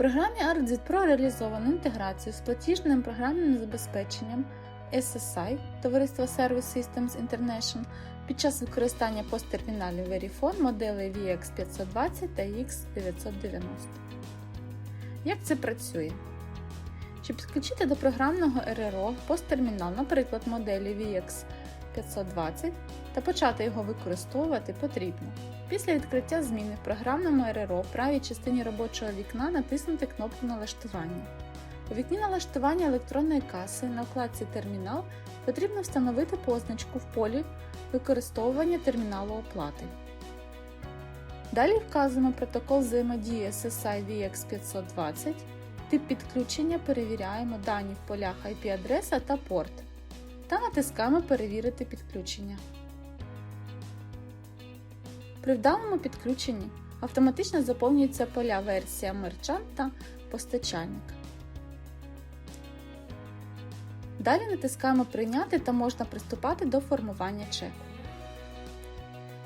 програмі ArtZit Pro реалізовано інтеграцію з платіжним програмним забезпеченням SSI Товариство Service Systems International під час використання посттерміналів Verifone моделей VX520 та X990. Як це працює? Щоб підключити до програмного РРО посттермінал, наприклад, моделі VX520 та почати його використовувати потрібно. Після відкриття зміни в програмному РРО в правій частині робочого вікна натиснути кнопку налаштування. У вікні налаштування електронної каси на вкладці Термінал потрібно встановити позначку в полі використовування терміналу оплати. Далі вказуємо протокол взаємодії SSI VX520, тип підключення перевіряємо дані в полях IP-адреса та порт та натискаємо Перевірити підключення. При вдалому підключенні автоматично заповнюються поля версія мерчант та постачальник. Далі натискаємо Прийняти та можна приступати до формування чеку.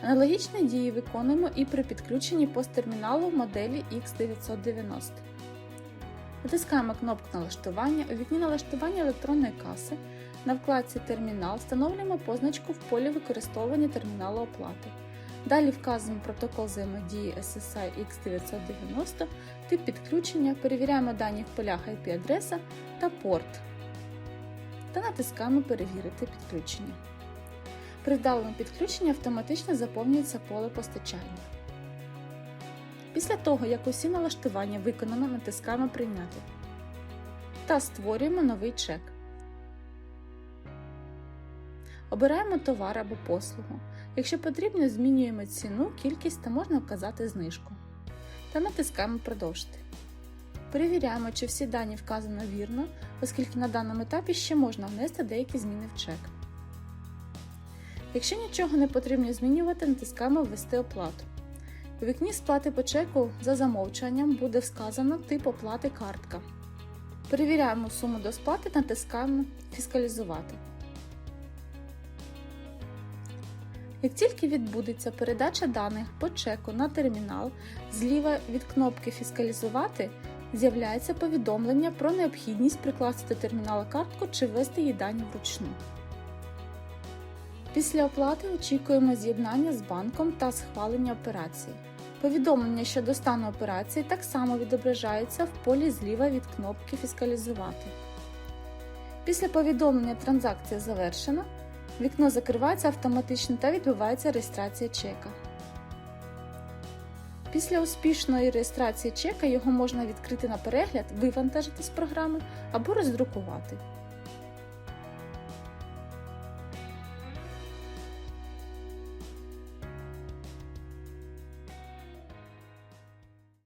Аналогічні дії виконуємо і при підключенні посттерміналу моделі X990. Натискаємо кнопку налаштування. У вікні налаштування електронної каси на вкладці Термінал встановлюємо позначку в полі використовування терміналу оплати. Далі вказуємо протокол взаємодії SSI X990, тип підключення, перевіряємо дані в полях IP-адреса та порт та натискаємо Перевірити підключення. При вдалому підключенні автоматично заповнюється поле постачання. Після того, як усі налаштування виконано, натискаємо Прийняти та створюємо новий чек. Обираємо товар або послугу. Якщо потрібно, змінюємо ціну, кількість та можна вказати знижку. Та натискаємо Продовжити. Перевіряємо, чи всі дані вказано вірно, оскільки на даному етапі ще можна внести деякі зміни в чек. Якщо нічого не потрібно змінювати, натискаємо Ввести оплату. У вікні сплати по чеку за замовчуванням буде вказано тип оплати картка. Перевіряємо суму до сплати, натискаємо Фіскалізувати. Як тільки відбудеться передача даних по чеку на термінал, зліва від кнопки Фіскалізувати з'являється повідомлення про необхідність прикласти до термінала картку чи ввести її дані вручну. Після оплати очікуємо з'єднання з банком та схвалення операції. Повідомлення щодо стану операції так само відображається в полі зліва від кнопки Фіскалізувати. Після повідомлення транзакція завершена, вікно закривається автоматично та відбувається реєстрація чека. Після успішної реєстрації чека його можна відкрити на перегляд, вивантажити з програми або роздрукувати.